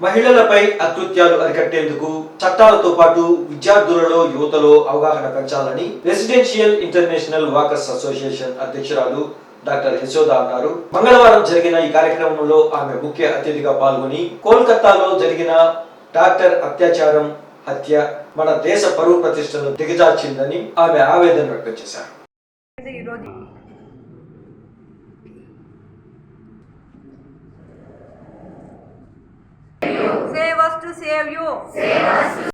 మహిళలపై అకృత్యాలు అరికట్టేందుకు చట్టాలతో పాటు విద్యార్థులలో యువతలో అవగాహన పెంచాలని రెసిడెన్షియల్ ఇంటర్నేషనల్ వాకర్స్ అసోసియేషన్ అధ్యక్షురాలు డాక్టర్ యశోద అన్నారు. మంగళవారం జరిగిన ఈ కార్యక్రమంలో ఆమె ముఖ్య అతిథిగా పాల్గొని కోల్కతాలో జరిగిన డాక్టర్ అత్యాచారం హత్య మన దేశ పరువు ప్రతిష్టను దిగజార్చిందని ఆమె ఆవేదన వ్యక్తం చేశారు. ఈరోజు to save you. Save us to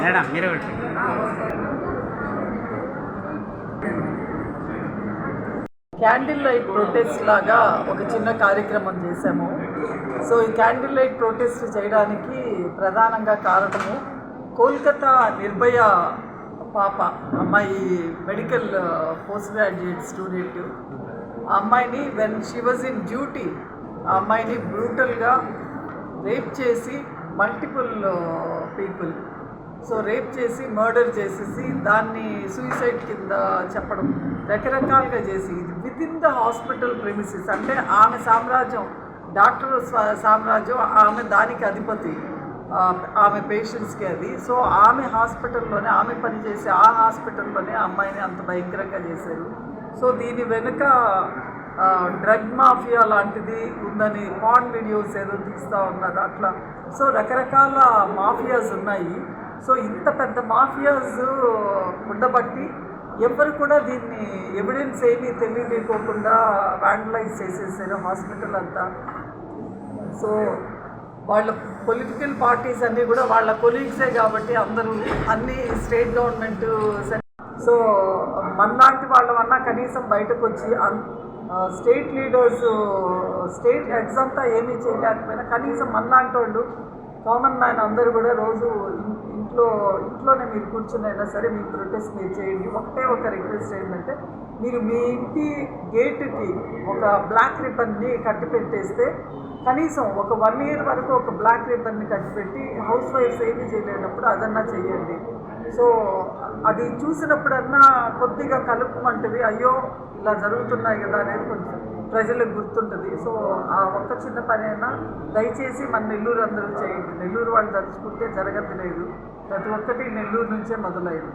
madam இரவு క్యాండిల్ లైట్ ప్రొటెస్ట్ లాగా ఒక చిన్న కార్యక్రమం చేశాము. సో ఈ క్యాండిల్ లైట్ ప్రొటెస్ట్ చేయడానికి ప్రధానంగా కారణము కోల్కతా నిర్భయ పాప అమ్మాయి మెడికల్ పోస్ట్ గ్రాడ్యుయేట్ స్టూడెంట్ ఆ అమ్మాయిని when she was in duty ఆ అమ్మాయిని బ్రూటల్గా రేప్ చేసి multiple people uh, so rape చేసి మర్డర్ చేసేసి దాన్ని సూసైడ్ కింద చెప్పడం రకరకాలుగా చేసి ఇది with in the hospital premises అంటే ఆమె సామ్రాజ్యం డాక్టర్ సామ్రాజ్యం ఆమె దానికి అధిపతి ఆమె పేషెంట్స్కి అది. సో ఆమె హాస్పిటల్లోనే ఆమె పనిచేసే ఆ హాస్పిటల్లోనే అమ్మాయిని అంత భయంకరంగా చేశారు. సో దీని వెనుక డ్రగ్ మాఫియా లాంటిది ఉందని పాన్ వీడియోస్ ఏదో తీస్తూ ఉన్నది అట్లా సో రకరకాల మాఫియాస్ ఉన్నాయి. సో ఇంత పెద్ద మాఫియాస్ ఉండబట్టి ఎవరు కూడా దీన్ని ఎవిడెన్స్ ఏమీ తెలియలేకోకుండా వ్యాండలైజ్ చేసేసారు హాస్పిటల్ అంతా. సో వాళ్ళ పొలిటికల్ పార్టీస్ అన్నీ కూడా వాళ్ళ కొలీగ్సే కాబట్టి అందరూ అన్ని స్టేట్ గవర్నమెంట్ సో మనలాంటి వాళ్ళమన్నా కనీసం బయటకు వచ్చి అన్- స్టేట్ లీడర్స్ స్టేట్ హెడ్స్ అంతా ఏమీ చేయలేకపోయినా కనీసం మనలాంటి వాళ్ళు కామన్ మ్యాన్ అందరూ కూడా రోజు ఇంట్లో ఇంట్లోనే మీరు కూర్చున్నైనా సరే మీ ప్రొటెస్ట్ మీరు చేయండి. ఒకటే ఒక రిక్వెస్ట్ ఏంటంటే మీరు మీ ఇంటి గేట్కి ఒక బ్లాక్ రిబన్ని కట్టి పెట్టేస్తే కనీసం ఒక వన్ ఇయర్ వరకు ఒక బ్లాక్ రిబన్ని కట్టిపెట్టి హౌస్ వైఫ్స్ ఏమీ చేయలేనప్పుడు అదన్నా చేయండి. సో అది చూసినప్పుడన్నా కొద్దిగా కలుపుమంటది. అయ్యో ఇలా జరుగుతున్నాయి కదా అనేది కొంచెం ప్రజలకు గుర్తుంటుంది. సో ఆ ఒక్క చిన్న పని అయినా దయచేసి మన నెల్లూరు అందరూ చేయండి. నెల్లూరు వాళ్ళు తలుచుకుంటే జరగదు లేదు. ప్రతి ఒక్కటి నెల్లూరు నుంచే మొదలైంది.